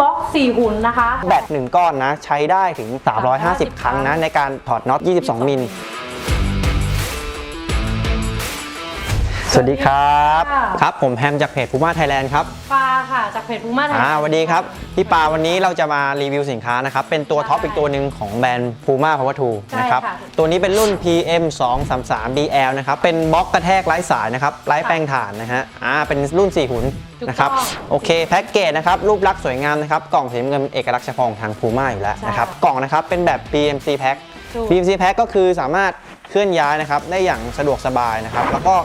บล็อกสี่หุ่นนะคะ แบตหนึ่งก้อนนะ ใช้ได้ถึง 350 ครั้งนะ ในการถอดน็อต 22 มิล สวัสดีครับค่ะครับผมแฮมจากเพจ Puma Thailand ครับปลาค่ะจากเพจพูม่าไทยอ่าสวัสดีครับ พี่ปาวันนี้เราจะมารีวิวสินค้านะครับ เป็นตัวท็อปใช่อีกตัวหนึ่งของแบรนด์ Puma Power 2ใช่นะครับค่ะตัวนี้เป็นรุ่น PM 2 3 3 BL นะครับ เป็นบล็อกกระแทกไร้สายนะครับ ไร้แปลงถ่านนะฮะ อ่า เป็นรุ่น 4 หุ่นนะครับถูกต้องโอเค แพ็กเกจนะครับ รูปลักษณ์สวยงามนะครับ กล่องสีน้ำเงินเป็นเอกลักษณ์เฉพาะของทาง Puma อยู่แล้วใช่นะครับ กล่องนะครับ เป็นแบบ PMC Pack ถูก PMC Pack ก็คือสามารถเคลื่อนย้ายนะครับ ได้อย่างสะดวกสบายนะครับ แล้วก็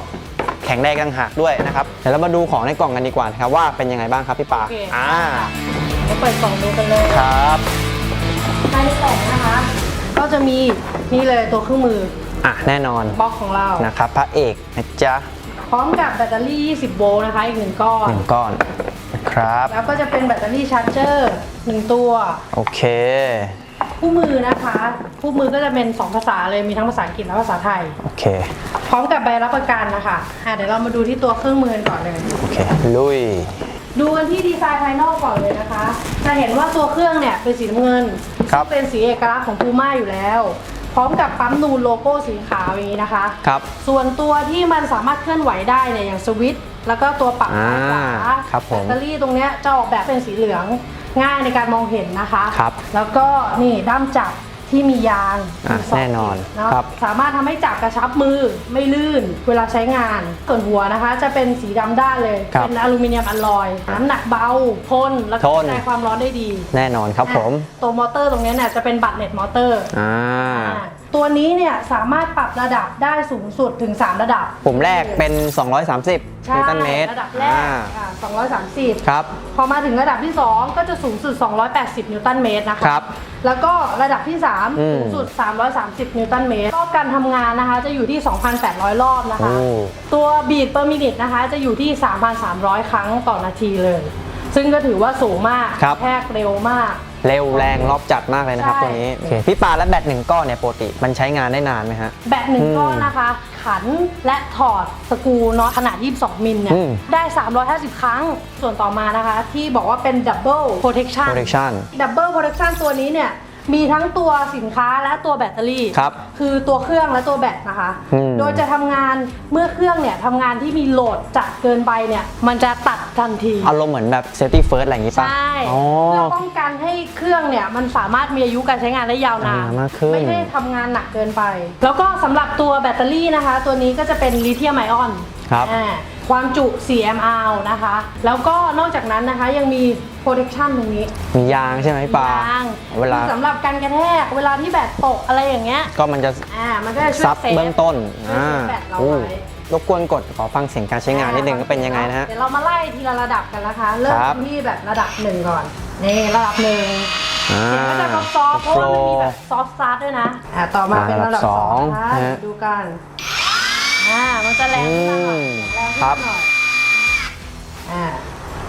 แข็งแรงต่างหากด้วยนะครับเดี๋ยวเรามาดูของในกล่องกันดีกว่านะครับว่าเป็นยังไงบ้างครับพี่ปาโอเค อ่าเดี๋ยวเปิดกล่องดูกันเลยครับภายในกล่องนะคะ ก็จะมีนี่เลยตัวเครื่องมืออะแน่นอนบล็อกของเรา นะครับพระเอกนะจ๊ะพร้อมกับแบตเตอรี่ 20 โวลต์นะคะอีกหนึ่งก้อน หนึ่งก้อนนะครับ แล้วก็จะเป็นแบตเตอรี่ชาร์จเจอร์หนึ่งตัว โอเค คู่มือนะคะ คู่มือก็จะเป็น 2 ภาษาเลยมีทั้งภาษาอังกฤษและภาษาไทย โอเค พร้อมกับใบรับประกันนะคะอะเดี๋ยวเรามาดูที่ตัวเครื่องมือกันก่อนเลย โอเค ลุย ดูกันที่ดีไซน์ภายนอกก่อนเลยนะคะ จะเห็นว่าตัวเครื่องเนี่ยเป็นสีน้ำเงินครับ ซึ่งเป็นสีเอกลักษณ์ของพูม่าอยู่แล้ว พร้อมกับปั๊มนูนโลโก้สีขาวอย่างนี้นะคะ ครับ ส่วนตัวที่มันสามารถเคลื่อนไหวได้เนี่ยอย่างสวิตช์แล้วก็ตัวปรับซ้ายขวาอ่าครับผม แบตเตอรี่ตรงเนี้ยจะออกแบบเป็นสีเหลือง ง่ายในการมองเห็นนะคะ ครับ แล้วก็นี่ด้ามจับ ที่มียางอะมีสงแน่นอนเนาะครับ สามารถทำให้จับกระชับมือไม่ลื่นเวลาใช้งาน ส่วนหัวนะคะ จะเป็นสีดำด้านเลย ครับเป็นอลูมิเนียมอลลอย น้ำหนักเบาทนแล้วก็ทน กระจายความร้อนได้ดีแน่นอนครับผมอะตัวมอเตอร์ตรงเนี้ยเนี่ยจะเป็นบัตรเน็ตมอเตอร์อ่าตัวนี้เนี่ยสามารถปรับระดับได้สูงสุดถึง 3 ระดับปุ่มแรกเป็น 230ใช่นิวตันเมตรระดับแรกอ่าอ่า230 ครับ พอมาถึงระดับที่ 2 ก็จะสูงสุด 280 นิวตันเมตรนะคะครับ แล้วก็ระดับที่อื3มสูงสุด 330 นิวตันเมตรรอบการทำงานนะคะ จะอยู่ที่ 2,800 รอบนะคะ โอ้ ตัวบีด per minute นะคะ จะอยู่ที่ 3,300 ครั้งต่อนาทีเลย ซึ่งก็ถือว่าสูงมากครับ แทกเร็วมาก เร็วแรงรอบจัดมากเลยนะครับใช่ตัวนี้โอเคพี่ปาและแบตหนึ่งก้อนเนี่ยปกติมันใช้งานได้นานไหมฮะ แบตหนึ่งอืมก้อนนะคะ ขันและถอดสกรูน็อตขนาด 22 มิลเนี่ย อืม ได้ 350 ครั้ง ส่วนต่อมานะคะ ที่บอกว่าเป็น double protection protection double protection ตัวนี้เนี่ย มีทั้งตัวสินค้าและตัวแบตเตอรี่ครับคือตัวเครื่องและตัวแบตนะคะ อืม โดยจะทำงานเมื่อเครื่องเนี่ยทำงานที่มีโหลดจัดเกินไปเนี่ย มันจะตัดทันที อารมณ์เหมือนแบบ safety first อะไรอย่างงี้ป่ะใช่อ๋อ เพื่อป้องกันให้เครื่องเนี่ยมันสามารถมีอายุการใช้งานได้ยาวนานอ่ามากขึ้น ไม่ได้ทำงานหนักเกินไป แล้วก็สำหรับตัวแบตเตอรี่นะคะ ตัวนี้ก็จะเป็นลิเธียมไอออนครับ อ่า ความจุ 4 mAh นะคะ แล้วก็นอกจากนั้นนะคะยังมี protection ตรงนี้มียางใช่ไหมพี่ปายางเวลาคือสำหรับการกระแทกเวลาที่แบตตกอะไรอย่างเงี้ยก็มันจะอ่ามันก็จะช่วยซับเซฟเบื้องต้นช่วยอ่าเซฟแบตเราอู้ไว้รบกวนกดขอฟังเสียงการใช้งานนิดนึงก็เป็นยังไงนะฮะ เดี๋ยวเรามาไล่ทีละระดับกันนะคะ เริ่มครับ ที่แบบระดับหนึ่งก่อนนี่ระดับหนึ่งอ่า เสียงก็จะซอฟต์ๆเพราะว่ามันมีแบบซอฟต์สตาร์ทด้วยนะอ่าต่อมาเป็นระดับระดับสองสองนะคะฮะ ดูกัน อ่ามันจะแรงขึ้นมาหน่อยอืมแรงขึ้นครับมาหน่อยอ่า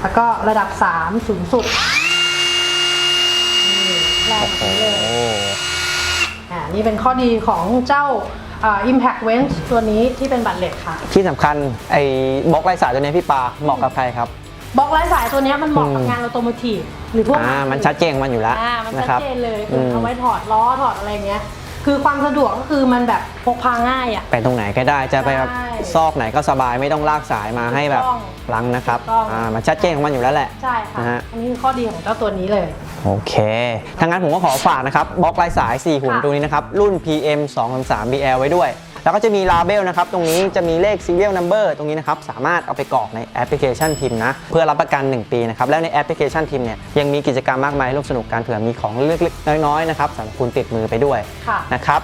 แล้วก็ระดับสามสูงสุดนี่แรงโอ้ไปโหเลยอ่านี่เป็นข้อดีของเจ้าอ่า Impact Wench ตัวนี้ที่เป็นบัตรเหล็กค่ะ ที่สำคัญไอ้บล็อกไร้สายตัวนี้พี่ปาเหมาะกับใครครับ บล็อกไร้สายตัวเนี้ยมันเหมาะกับอืม งานออโตโมทีฟหรือพวกอ่ามันชัดเจนของมันอยู่แล้วอ่ามันนะคชัรัดบเจนเลยอืมเอาไว้ถอดล้อถอดอะไรเงี้ย คือความสะดวกก็คือมันแบบพกพาง่ายอะ ไปตรงไหนก็ได้จะไปแบบใช่ซอกไหนก็สบายไม่ต้องลากสายมาให้แบบถูกต้องลังนะครับถูกต้อง อ่ามันชัดเจนของมันอยู่แล้วแหละ ใช่ค่ะ นะฮะ อันนี้คือข้อดีของเจ้าตัวนี้เลย โอเคถ้างั้นผมก็ขอฝากนะครับบล็อกไร้สาย4หุ่นค่ะ ตัวนี้นะครับ รุ่น PM 2 3 BL ไว้ด้วย แล้วก็จะมีลาเบลนะครับ ตรงนี้จะมีเลข serial number ตรงนี้นะครับ สามารถเอาไปกรอกในแอปพลิเคชันทีมนะ เพื่อรับประกัน 1 ปีนะครับ และในแอปพลิเคชันทีมเนี่ยยังมีกิจกรรมมากมายร่วมสนุกการเผื่อมีของเล็กๆน้อยๆนะครับสำหรับคุณติดมือไปด้วยค่ะนะครับ